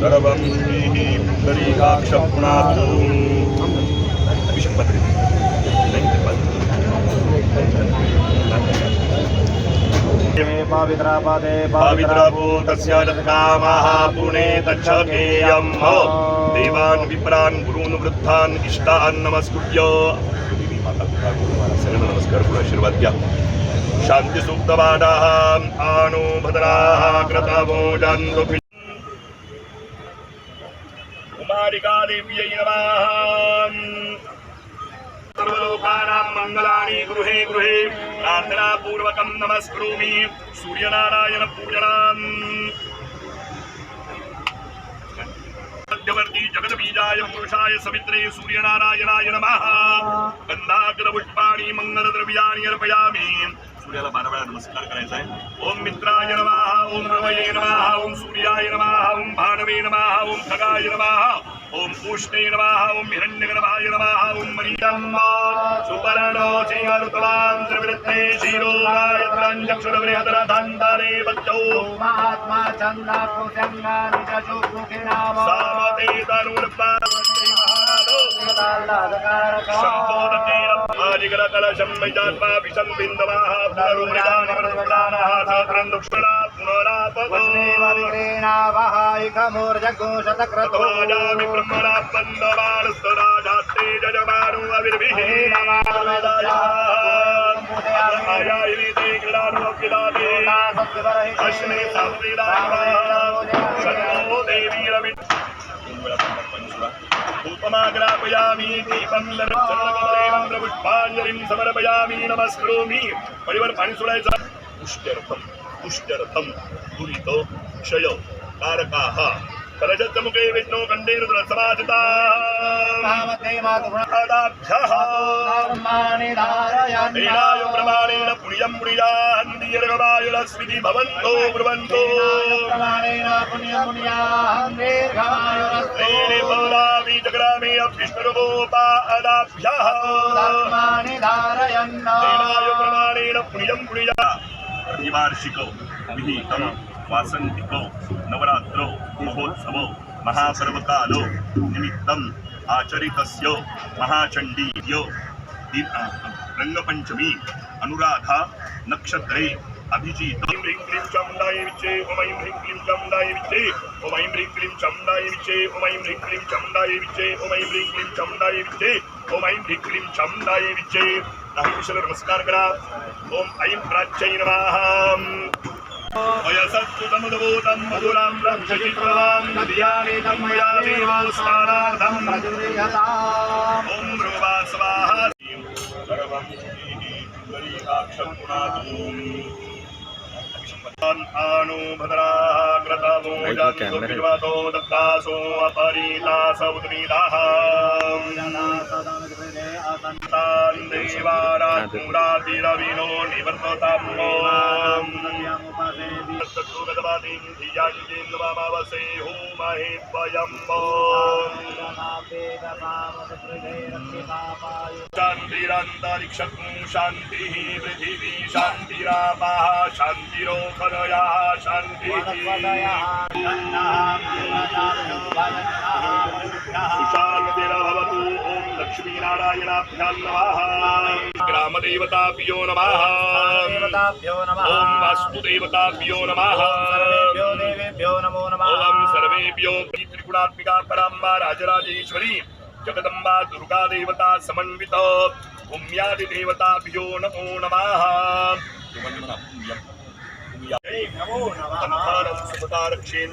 सर्वं तस्य पुणे देवान् विप्रान् गुरून् वृद्धान् इष्टान् नमस्कृत्य। देवी नमस्कार गुरु आशीर्वाद घ्या शांती सुप्तवादाः आणो भद्राः कृतमो जान्तु नमः। सर्वलोकानां मङ्गलानि गृहे गृहे प्रार्थनापूर्वकं नमस्करोमि। सूर्यनारायणपूजनाम् मध्यवर्ती जगद्बीजाय पुरुषाय सवित्रे सूर्यनारायणाय नमः। गंधाग्रपुष्पाणि मङ्गलद्रव्याणि अर्पयामि। सूर्याला बारा वेळा नमस्कार करायचा आहे ओम मित्राय नमः ओम रवये नमः ओम सूर्याय नमः ओम भानवे नमः ओम खगाय नमः ओम पूष्णे नमः ओम हिरण्यगर्भाय नमः ओम मरीयम् सुपर्णो चिंहरुतवान् त्रिवृत्ते शिरो गायत्राञ्चक्षुरबृहदरधान्तारे बद्धौ महात्मा चंदा पुजंगा निज सुखी नाम सामते वैजात्माभिषं बिन्दवाः पुनरुमृदानि प्रस्फुटानः सहस्रं दुष्मणा पुनरापदो ततोजामि ब्रह्मणा बन्धवानस्तराजास्ते जजमानो अविर्भिः आयायिते क्रीडानुकिलादे अश्ने सात्वेदाः देवी रवि उपमाग्रापयामि दीपं प्रपुष्पाञ्जलिं समर्पयामि नमस्करोमि। परिवार पाणी सोडायचं पुष्ट्यर्थम पुष्ट्यर्थम दुरित क्षय कारकाः। करजतमुखे विष्णु खण्डे प्रमाणेन पुण्यं पुण्यान्। दीर्घमायुरस्मिति भवन्तो ब्रुवन्तो। तेने भवनामि जगरामि विष्णुरूपोपादाभ्यः प्रमाणेन पुण्यं पुण्या परिवार्षिकौ विहितं वासन्तिक नवरात्रौ। महोत्सव महापर्वकाल निमित्तम् आचरितस्य महाचण्डीय दि- अ, रङ्गपञ्चमी अनुराधा नक्षत्रे अभिजित। ऐं ह्रीं क्लीं चामुण्डाय विच्चे ॐ ऐं ह्रीं क्लीं चामुण्डाय विच्चे ॐ ऐं ह्रीं क्लीं चामुण्डाय विच्चे ॐ ऐं ह्रीं क्लीं चामुण्डाय विच्चे ॐ ऐं ह्रीं क्लीं चामुण्डाय विच्चे ॐ ऐं ह्रीं क्लीं चामुण्डाय विच्चे काही विषयाला नमस्कार करा। ॐ ऐं प्राच्यै नमः। वयसत्कृतमुदभूतं मधुरां रक्षचित्रवां नद्यानि तन्मयामि स्नानार्थम् ॐ रूपा स्वाहा सर्वं आनो भद्राः कृतमो जन्तु विद्वतो दत्तासो अपरीतास उद्मीताः तान् देवानात्मुरातिरविनो निवर्तताम् तत्तुगतवादीं धियाञ्जेन्द्रमावसे होमहे त्वयम् शान्तिरन्तरिक्षकं शान्तिः पृथिवी शान्तिरापाः शान्तिरोखदयाः शान्तिः सुशान्तिरभवतु ॐ लक्ष्मीनारायणाभ्यां नमः। ग्रामदेवताभ्यो नमः। ॐ वास्तुदेवताभ्यो नमः। ॐ सर्वेभ्यो त्रिगुणात्मिका पराम्बा राजराजेश्वरी जगदम्बा दुर्गा देवता समन्वित भूम्यादिदेवताभ्यो नमो नमः।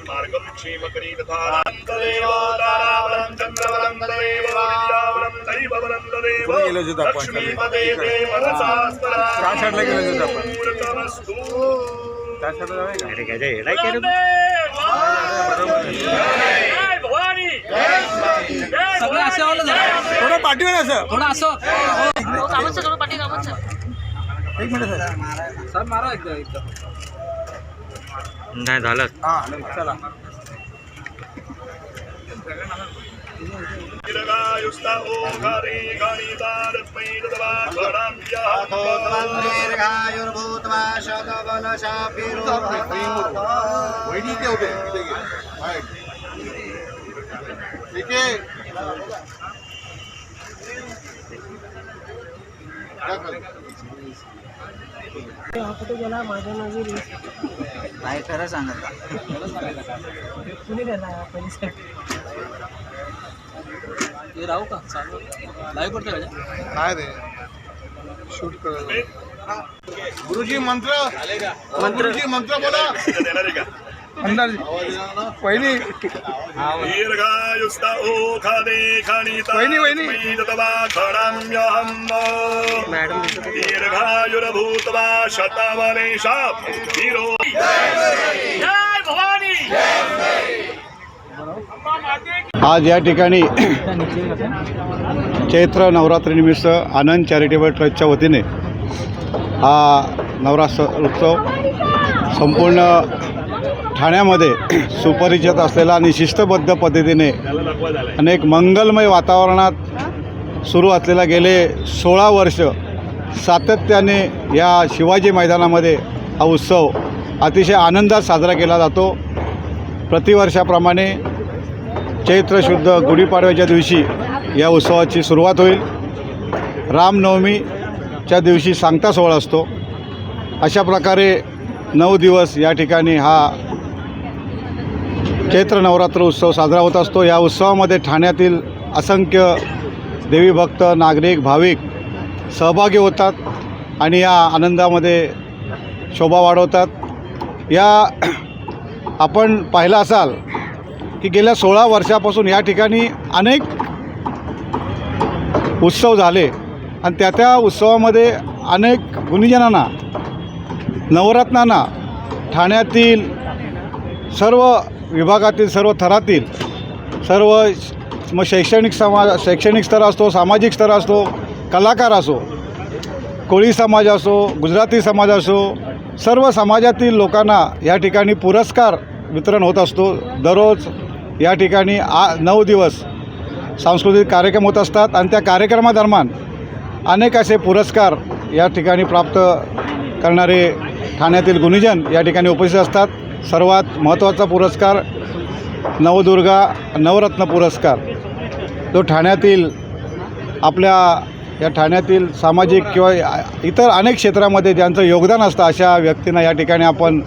मार्गं क्षेमकरी तथा देवतारावरं चन्द्रवरं तदेव विद्यावरं दैववरं तदेव पुढे गेलो होतो आपण. ते त्या साईडला गेलो होतो आपण. मूर्तमस्तु. त्या साईडला जाऊया का? सगळं असं वालं जरा थोडं पाठीवर असं थोडं असं कामच करू पाठी कामच एक मिनिट सर सर मारा एकदा एकदा नाही झालं हा चला दीर्घायुस्ता ओघारे गाणितार पैदवा खडाम्यहम् दीर्घायुर्भूत्वा शतबलशाभिरोहता वहिनी ते होते इथे घे. बाहेर. ठीक आहे या खाली. नाही खरं सांगत हे राहू का? चालू. लाईव्ह करतो का? काय रे? शूट कर. गुरुजी मंत्र. गुरुजी मंत्र बोला. देणार आहे का? अंदाज. आवाज येणार ना पहिली दीर्घायुस्ता ओघारे गाणितार वहिनी, वहिनी. पैदवा खडाम्यहम् हिरो आज या ठिकाणी चैत्र नवरात्रीनिमित्त आनंद चॅरिटेबल ट्रस्टच्या वतीने हा नवरात्र उत्सव संपूर्ण ठाण्यामध्ये सुपरिचित असलेला आणि शिस्तबद्ध पद्धतीने अनेक मंगलमय वातावरणात सुरू असलेला गेले सोळा वर्ष सातत्याने या शिवाजी मैदानामध्ये हा उत्सव अतिशय आनंदात साजरा केला जातो. प्रतिवर्षाप्रमाणे चैत्र शुद्ध गुढीपाडव्याच्या दिवशी या उत्सवाची सुरुवात होईल. रामनवमीच्या दिवशी सांगता सोहळा असतो. अशा प्रकारे नऊ दिवस या ठिकाणी हा चैत्र नवरात्र उत्सव साजरा होत असतो. या उत्सवामध्ये ठाण्यातील असंख्य देवी भक्त नागरिक भाविक सहभागी होतात आणि या आनंदामध्ये शोभा वाढवतात. या आपण पाहिलं असाल की गेल्या सोळा वर्षापासून या ठिकाणी अनेक उत्सव झाले आणि त्या त्या उत्सवामध्ये अनेक गुणीजनांना नवरत्नांना ठाण्यातील सर्व विभागातील सर्व थरातील सर्व श- मग शैक्षणिक समाज शैक्षणिक स्तर असतो सामाजिक स्तर असतो कलाकार असो कोळी समाज असो गुजराती समाज असो सर्व समाजातील लोकांना या ठिकाणी पुरस्कार वितरण होत असतो. दररोज या ठिकाणी आ नऊ दिवस सांस्कृतिक कार्यक्रम होत असतात आणि त्या कार्यक्रमादरम्यान अनेक असे पुरस्कार या ठिकाणी प्राप्त करणारे ठाण्यातील गुणीजन या ठिकाणी उपस्थित असतात. सर्वात महत्त्वाचा पुरस्कार नवदुर्गा नवरत्न पुरस्कार. तो ठाण्यातील आपल्या या ठाण्यातील सामाजिक किंवा इतर अनेक क्षेत्रामध्ये ज्यांचं योगदान असतं अशा व्यक्तींना या ठिकाणी आपण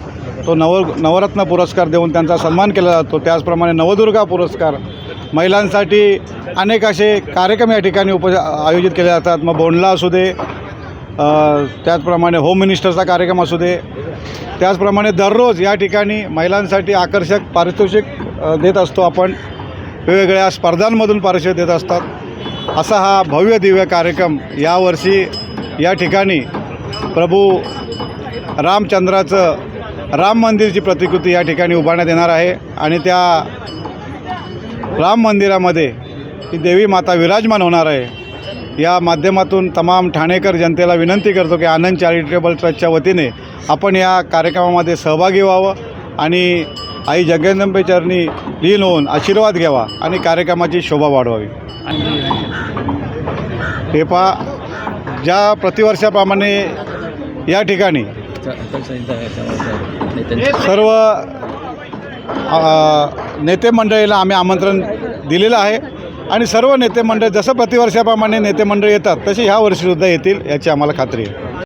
तो नव नवरत्न पुरस्कार देऊन त्यांचा सन्मान केला जातो. त्याचप्रमाणे नवदुर्गा पुरस्कार महिलांसाठी अनेक असे कार्यक्रम या ठिकाणी उप आयोजित केले जातात. मग बोंडला असू दे त्याचप्रमाणे होम मिनिस्टरचा कार्यक्रम असू दे त्याचप्रमाणे दररोज या ठिकाणी महिलांसाठी आकर्षक पारितोषिक देत असतो आपण. वेगवेगळ्या स्पर्धांमधून पारितोषिक देत असतात. असा हा भव्य दिव्य कार्यक्रम यावर्षी या ठिकाणी प्रभू रामचंद्राचं राम मंदिरची प्रतिकृती या ठिकाणी उभारण्यात येणार आहे. आणि त्या राम मंदिरामध्ये ही देवी माता विराजमान होणार आहे. या माध्यमातून तमाम ठाणेकर जनतेला विनंती करतो की आनंद चॅरिटेबल ट्रस्टच्या वतीने आपण या कार्यक्रमामध्ये सहभागी व्हावं आणि आई जगदंबेचरणी लीन होऊन आशीर्वाद घ्यावा आणि कार्यक्रमाची शोभा वाढवावी. हे पा ज्या प्रतिवर्षाप्रमाणे या ठिकाणी सर्व नेते मंडळीला आम्ही आमंत्रण दिलेलं आहे. आणि सर्व नेते मंडळ जसं प्रतिवर्षाप्रमाणे नेते मंडळ येतात तसे ह्या वर्षीसुद्धा येतील याची आम्हाला खात्री आहे.